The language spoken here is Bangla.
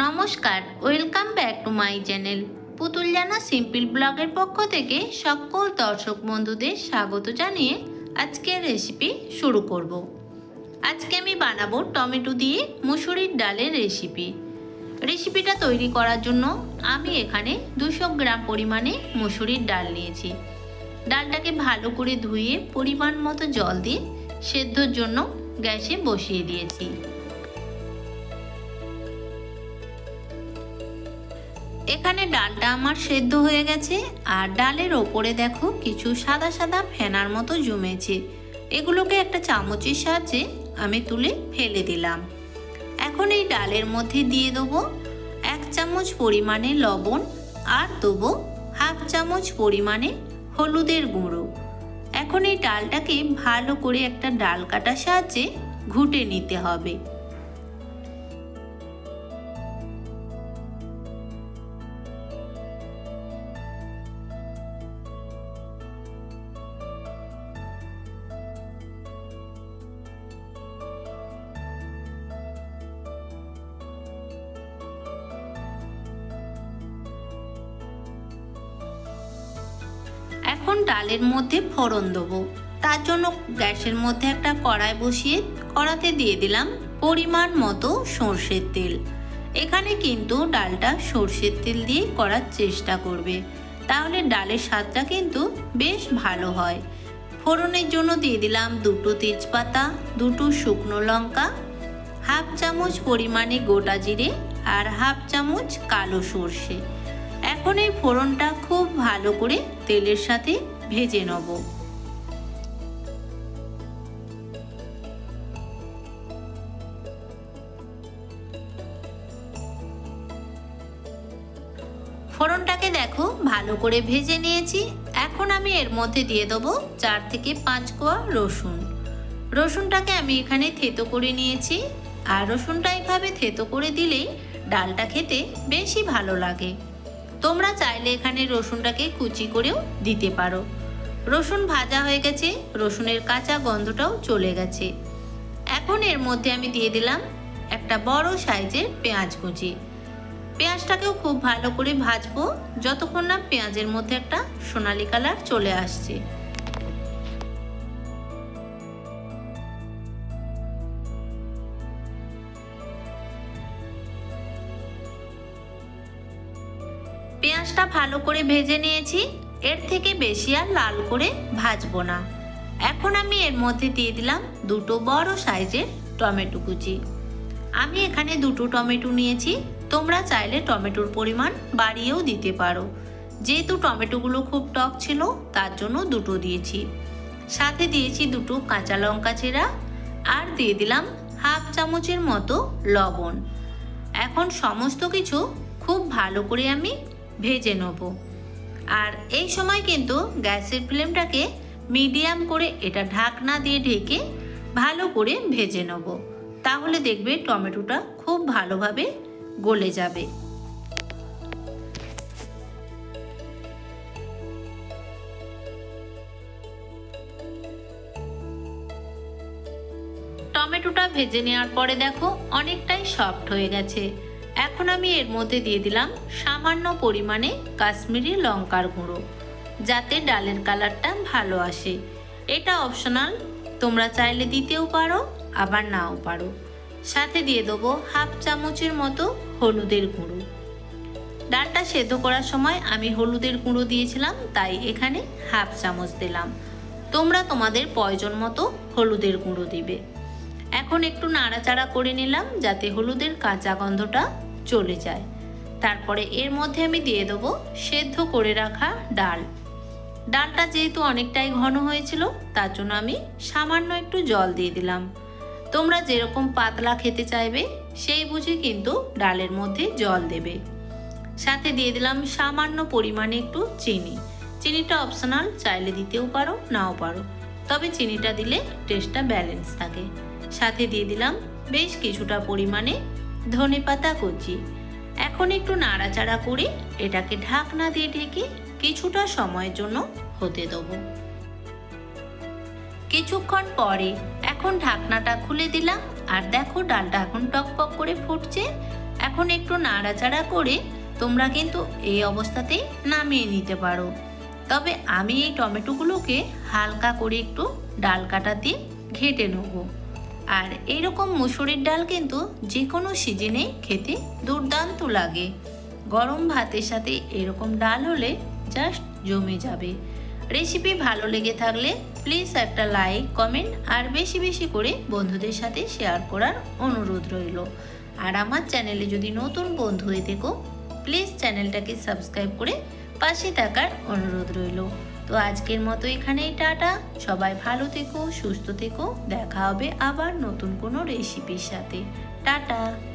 নমস্কার, welcome back to my channel. Putul Jana simple ব্লগের পক্ষ থেকে সকল দর্শক বন্ধুদের স্বাগত জানিয়ে আজকের রেসিপি শুরু করব। আজকে আমি বানাবো টমেটো দিয়ে মুসুরির ডালের রেসিপি রেসিপিটা তৈরি করার জন্য আমি এখানে দুশো গ্রাম পরিমাণে মুসুরির ডাল নিয়েছি। ডালটাকে ভালো করে ধুয়ে পরিমাণ মতো জল দিয়ে সেদ্ধর জন্য গ্যাসে বসিয়ে দিয়েছি। এখানে ডালটা আমার সেদ্ধ হয়ে গেছে, আর ডালের ওপরে দেখো কিছু সাদা সাদা ফেনার মতো জমেছে। এগুলোকে একটা চামচের সাহায্যে আমি তুলে ফেলে দিলাম। এখন এই ডালের মধ্যে দিয়ে দেবো এক চামচ পরিমাণে লবণ আর দেবো হাফ চামচ পরিমাণে হলুদের গুঁড়ো। এখন এই ডালটাকে ভালো করে একটা ডাল কাটার সাহায্যে ঘুটে নিতে হবে। এখন ডালের মধ্যে ফোড়ন দেবো। তার জন্য গ্যাসের মধ্যে একটা কড়াই বসিয়ে কড়াতে দিয়ে দিলাম পরিমাণ মতো সর্ষের তেল। এখানে কিন্তু ডালটা সর্ষের তেল দিয়ে করার চেষ্টা করবে। তাহলে ডালের স্বাদটা কিন্তু বেশ ভালো হয়। ফোড়নের জন্য দিয়ে দিলাম দুটো তেজপাতা, দুটো শুকনো লঙ্কা, হাফ চামচ পরিমাণে গোটা জিরে আর হাফ চামচ কালো সর্ষে। এখন এই ফোড়নটা খুব ভালো করে তেলের সাথে ভেজে নেব। ফোড়নটাকে দেখো, ভালো করে ভেজে নিয়েছি। এখন আমি এর মধ্যে দিয়ে দেবো চার থেকে পাঁচ কোয়া রসুন। রসুনটাকে আমি এখানে থেতো করে নিয়েছি। আর রসুনটা এভাবে থেতো করে দিলেই ডালটা খেতে বেশি ভালো লাগে। তোমরা চাইলে এখানে রসুনটাকে কুচি করেও দিতে পারো। রসুন ভাজা হয়ে গেছে, রসুনের কাঁচা গন্ধটাও চলে গেছে। এখন এর মধ্যে আমি দিয়ে দিলাম একটা বড় সাইজের পেঁয়াজ কুচি। পেঁয়াজটাকেও খুব ভালো করে ভাজবো, যতক্ষণ না পেঁয়াজের মধ্যে একটা সোনালি কালার চলে আসছে। পেঁয়াজটা ভালো করে ভেজে নিয়েছি। এর থেকে বেশি আর লাল করে ভাজবো না। এখন আমি এর মধ্যে দিয়ে দিলাম দুটো বড় সাইজের টমেটো কুচি। আমি এখানে দুটো টমেটো নিয়েছি। তোমরা চাইলে টমেটোর পরিমাণ বাড়িয়েও দিতে পারো। যেহেতু টমেটোগুলো খুব টক ছিল, তার জন্য দুটো দিয়েছি। সাথে দিয়েছি দুটো কাঁচা লঙ্কা চেরা আর দিয়ে দিলাম হাফ চামচের মতো লবণ। এখন সমস্ত কিছু খুব ভালো করে আমি ভেজে নেব। আর এই সময় কিন্তু গ্যাসের ফ্লেমটাকে মিডিয়াম করে এটা ঢাকনা দিয়ে ঢেকে ভালো করে ভেজে নেব। তাহলে দেখবে টমেটোটা খুব ভালোভাবে গলে যাবে। টমেটোটা ভেজে নেওয়ার পরে দেখো অনেকটাই সফট হয়ে গেছে। এখন আমি এর মধ্যে দিয়ে দিলাম সামান্য পরিমাণে কাশ্মীরি লঙ্কার গুঁড়ো, যাতে ডালের কালারটা ভালো আসে। এটা অপশনাল তোমরা চাইলে দিতেও পারো, আবার নাও পারো। সাথে দিয়ে দেবো হাফ চামচের মতো হলুদের গুঁড়ো। ডালটা সেদ্ধ করার সময় আমি হলুদের গুঁড়ো দিয়েছিলাম, তাই এখানে হাফ চামচ দিলাম। তোমরা তোমাদের প্রয়োজন মতো হলুদের গুঁড়ো দিবে। এখন একটু নাড়াচাড়া করে নিলাম, যাতে হলুদের কাঁচা গন্ধটা চলে যায়। তারপরে এর মধ্যে আমি দিয়ে দেবো সেদ্ধ করে রাখা ডাল। ডালটা যেহেতু অনেকটাই ঘন হয়েছিল, তার জন্য আমি সামান্য একটু জল দিয়ে দিলাম। তোমরা যেরকম পাতলা খেতে চাইবে, সেই বুঝে কিন্তু ডালের মধ্যে জল দেবে। সাথে দিয়ে দিলাম সামান্য পরিমাণে একটু চিনি। চিনিটা অপশনাল, চাইলে দিতেও পারো, নাও পারো। তবে চিনিটা দিলে টেস্টটা ব্যালেন্স থাকে। সাথে দিয়ে দিলাম বেশ কিছুটা পরিমাণে ধনে পাতা কুচি। এখন একটু নাড়াচাড়া করে এটাকে ঢাকনা দিয়ে ঢেকে কিছুটা সময়ের জন্য হতে দেবো। কিছুক্ষণ পরে এখন ঢাকনাটা খুলে দিলাম আর দেখো ডালটা এখন টকপক করে ফুটছে। এখন একটু নাড়াচাড়া করে তোমরা কিন্তু এই অবস্থাতেই নামিয়ে নিতে পারো। তবে আমি এই টমেটোগুলোকে হালকা করে একটু ডাল কাটা দিয়ে ঘেটে নেব। আর এইরকম মুসুরির ডাল কিন্তু যে কোনো সিজনে খেতে দুর্দান্ত লাগে। গরম ভাতের সাথে এরকম ডাল হলে জাস্ট জমে যাবে। রেসিপি ভালো লেগে থাকলে প্লিজ একটা লাইক কমেন্ট আর বেশি বেশি করে বন্ধুদের সাথে শেয়ার করার অনুরোধ রইল। আর আমার চ্যানেলে যদি নতুন বন্ধু হয়ে থেকো প্লিজ চ্যানেলটাকে সাবস্ক্রাইব করে পাশে থাকার অনুরোধ রইল। তো আজকের মতো এখানেই টাটা। সবাই ভালো থেকো, সুস্থ থেকো। দেখা হবে আবার নতুন কোনো রেসিপির সাথে। টাটা!